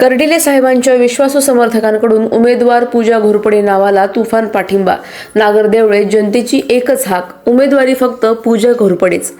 कर्डिले साहेबांच्या विश्वासू समर्थकांकडून उमेदवार पूजा घोरपडे नावाला तुफान पाठिंबा. नागरदेवळे जनतेची एकच हाक उमेदवारी फक्त पूजा घोरपडेच.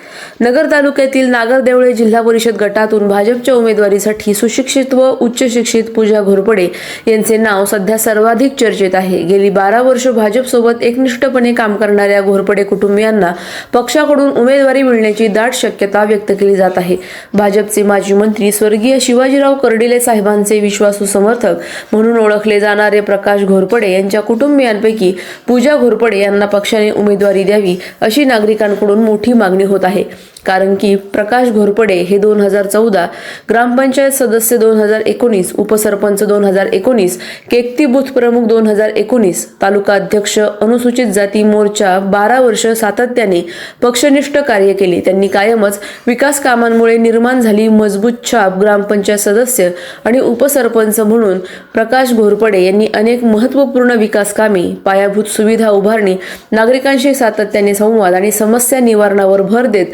नगर तालुक्यातील नागरदेवळे जिल्हा परिषद गटातून भाजपच्या उमेदवारीसाठी सुशिक्षित व उच्च शिक्षित पूजा घोरपडे यांचे नाव सध्या सर्वाधिक चर्चेत आहे. गेली बारा वर्ष भाजपसोबत एकनिष्ठपणे काम करणाऱ्या घोरपडे कुटुंबियांना पक्षाकडून उमेदवारी मिळण्याची दाट शक्यता व्यक्त केली जात आहे. भाजपचे माजी मंत्री स्वर्गीय शिवाजीराव कर्डिले साहेबांचे विश्वासू समर्थक म्हणून ओळखले जाणारे प्रकाश घोरपडे यांच्या कुटुंबियांपैकी पूजा घोरपडे यांना पक्षाने उमेदवारी द्यावी अशी नागरिकांकडून मोठी मागणी होत आहे. कारण की प्रकाश घोरपडे हे दोन हजार चौदा ग्रामपंचायत सदस्य दोन हजार एकोणीस उपसरपंच दोन हजार एकोणीस केकती बूथ प्रमुख दोन हजार एकोणीस तालुका अध्यक्ष अनुसूचित जाती मोर्चा बारा वर्ष सातत्याने पक्षनिष्ठ कार्य केले. त्यांनी कायमच विकास कामांमुळे निर्माण झाली मजबूत छाप ग्रामपंचायत सदस्य आणि उपसरपंच म्हणून प्रकाश घोरपडे यांनी अनेक महत्त्वपूर्ण विकास कामे पायाभूत सुविधा उभारणी नागरिकांशी सातत्याने संवाद आणि समस्या निवारणावर भर देत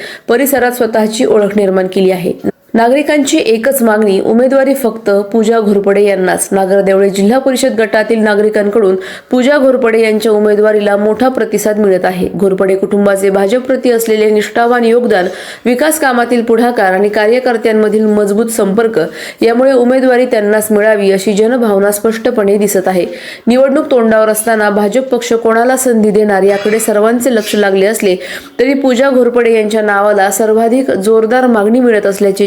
परिसरात स्वतःची ओळख निर्माण केली आहे. नागरिकांची एकच मागणी उमेदवारी फक्त पूजा घोरपडे यांनाच. नागरदेवळे जिल्हा परिषद गटातील नागरिकांकडून पूजा घोरपडे यांच्या उमेदवारीला मोठा प्रतिसाद मिळत आहे. घोरपडे कुटुंबाचे भाजपप्रती असलेले निष्ठावान योगदान विकास कामातील पुढाकार आणि कार्यकर्त्यांमधील मजबूत संपर्क यामुळे उमेदवारी त्यांनाच मिळावी अशी जनभावना स्पष्टपणे दिसत आहे. निवडणूक तोंडावर असताना भाजप पक्ष कोणाला संधी देणार याकडे सर्वांचे लक्ष लागले असले तरी पूजा घोरपडे यांच्या नावाला सर्वाधिक जोरदार मागणी मिळत असल्याचे